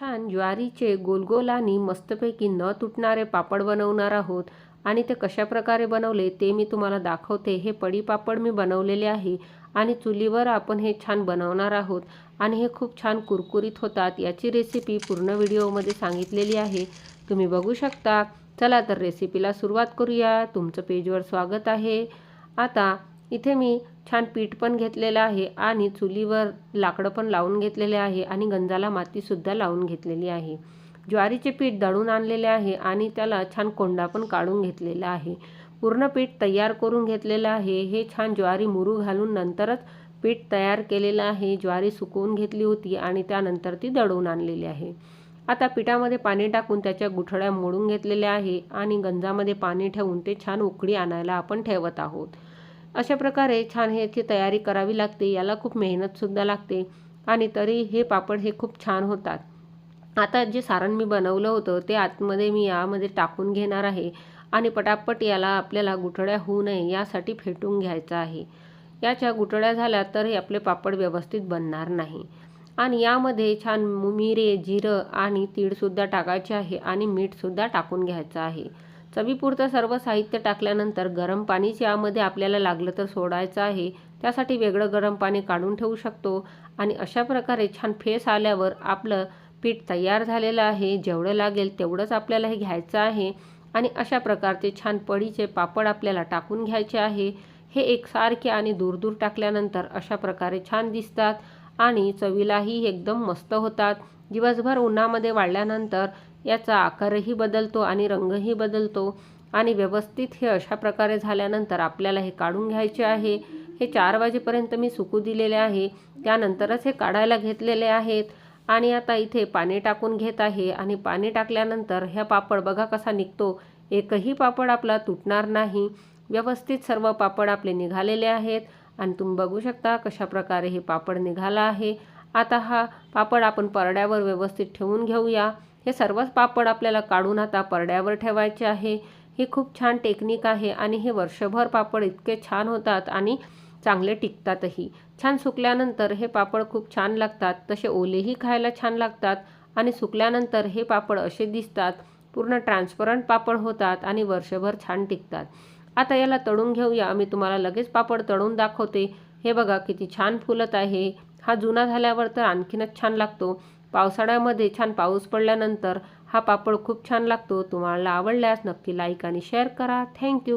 छान ज्वारीचे गोलगोल आणि मस्तपैकी न तुटणारे पापड बनवणार आहोत. आणि ते कशा प्रकारे बनवले ते मी तुम्हाला दाखवते. हे पडी पापड मी बनवलेले आहे आणि चुलीवर आपण हे छान बनवणार आहोत. आणि हे खूप छान कुरकुरीत होतात याची रेसिपी पूर्ण व्हिडिओमध्ये सांगितलेली आहे. तुम्ही बघू शकता. चला तर रेसिपीला सुरुवात करूया. तुमचं पेजवर स्वागत आहे. आता इथे मी छान पीठ पण घेतलेलं आहे आणि चुलीवर लाकडं पण लावून घेतलेले आहे आणि गंजाला मातीसुद्धा लावून घेतलेली आहे. ज्वारीचे पीठ दळून आणलेले आहे आणि त्याला छान कोंडा पण काढून घेतलेला आहे. पूर्ण पीठ तयार करून घेतलेलं आहे. हे छान ज्वारी मुरू घालून नंतरच पीठ तयार केलेलं आहे. ज्वारी सुकवून घेतली होती आणि त्यानंतर ती दळून आणलेली आहे. आता पिठामध्ये पाणी टाकून त्याच्या गुठळ्या मोडून घेतलेल्या आहे आणि गंजामध्ये पाणी ठेवून ते छान उकळी आणायला आपण ठेवत आहोत. अशा प्रकारे छान ह्याची तयारी करावी लागते याला खूप मेहनतसुद्धा लागते आणि तरी हे पापड हे खूप छान होतात. आता जे सारण मी बनवलं होतं ते आतमध्ये मी यामध्ये टाकून घेणार आहे आणि पटापट याला आपल्याला गुठळ्या होऊ नये यासाठी फेटून घ्यायचं आहे. याच्या गुठळ्या झाल्या तर हे आपले पापड व्यवस्थित बनणार नाही. आणि यामध्ये छान मिरे जिरं आणि तीळसुद्धा टाकायचे आहे आणि मीठसुद्धा टाकून घ्यायचं आहे. चवीपुरतं सर्व साहित्य टाकल्यानंतर गरम पाणी यामध्ये आपल्याला लागलं तर सोडायचं आहे. त्यासाठी वेगळं गरम पाणी काढून ठेवू शकतो. आणि अशा प्रकारे छान फेस आल्यावर आपलं पीठ तयार झालेलं आहे. जेवढं लागेल तेवढंच आपल्याला हे घ्यायचं आहे. आणि अशा प्रकारचे छान पडीचे पापड आपल्याला टाकून घ्यायचे आहे. हे एकसारखे आणि दूर दूर टाकल्यानंतर अशा प्रकारे छान दिसतात. आणि चवीलाही एकदम मस्त होतात. दिवसभर उन्हामध्ये वाढल्यानंतर याचा आकारही बदलतो आणि रंगही बदलतो. आणि व्यवस्थित हे अशा प्रकारे झाल्यानंतर आपल्याला हे काढून घ्यायचे आहे. हे चार वाजेपर्यंत मी सुकू दिलेले आहे. त्यानंतरच हे काढायला घेतलेले आहेत. आणि आता इथे पाणी टाकून घेत आहे. आणि पाणी टाकल्यानंतर ह्या पापड बघा कसा निघतो. एकही पापड आपला तुटणार नाही. व्यवस्थित सर्व पापड आपले निघालेले आहेत. आणि तुम्ही बघू शकता कशा प्रकारे हे पापड निघाला आहे. आता हा पापड आपण परड्यावर व्यवस्थित ठेवून घेऊया. हे सर्वच पापड आपल्याला काढून आता परड्यावर ठेवायचे आहे. हे खूप छान टेक्निक आहे आणि हे वर्षभर पापड इतके छान होतात आणि चांगले टिकतातही. छान सुकल्यानंतर हे पापड खूप छान लागतात. तसे ओलेही खायला छान लागतात आणि सुकल्यानंतर हे पापड असे दिसतात. पूर्ण ट्रान्सपरंट पापड होतात आणि वर्षभर छान टिकतात. आता याला तळून घेऊया. मी तुम्हाला लगेच पापड तळून दाखवते. हे बघा किती छान फुलत आहे. हा जुना झाल्यावर तर आणखीनच छान लागतो. पावसाळ्यामध्ये छान पाऊस पडल्यानंतर हा पापड खूप छान लागतो. तुम्हाला आवडल्यास नक्की लाईक आणि शेअर करा. थँक्यू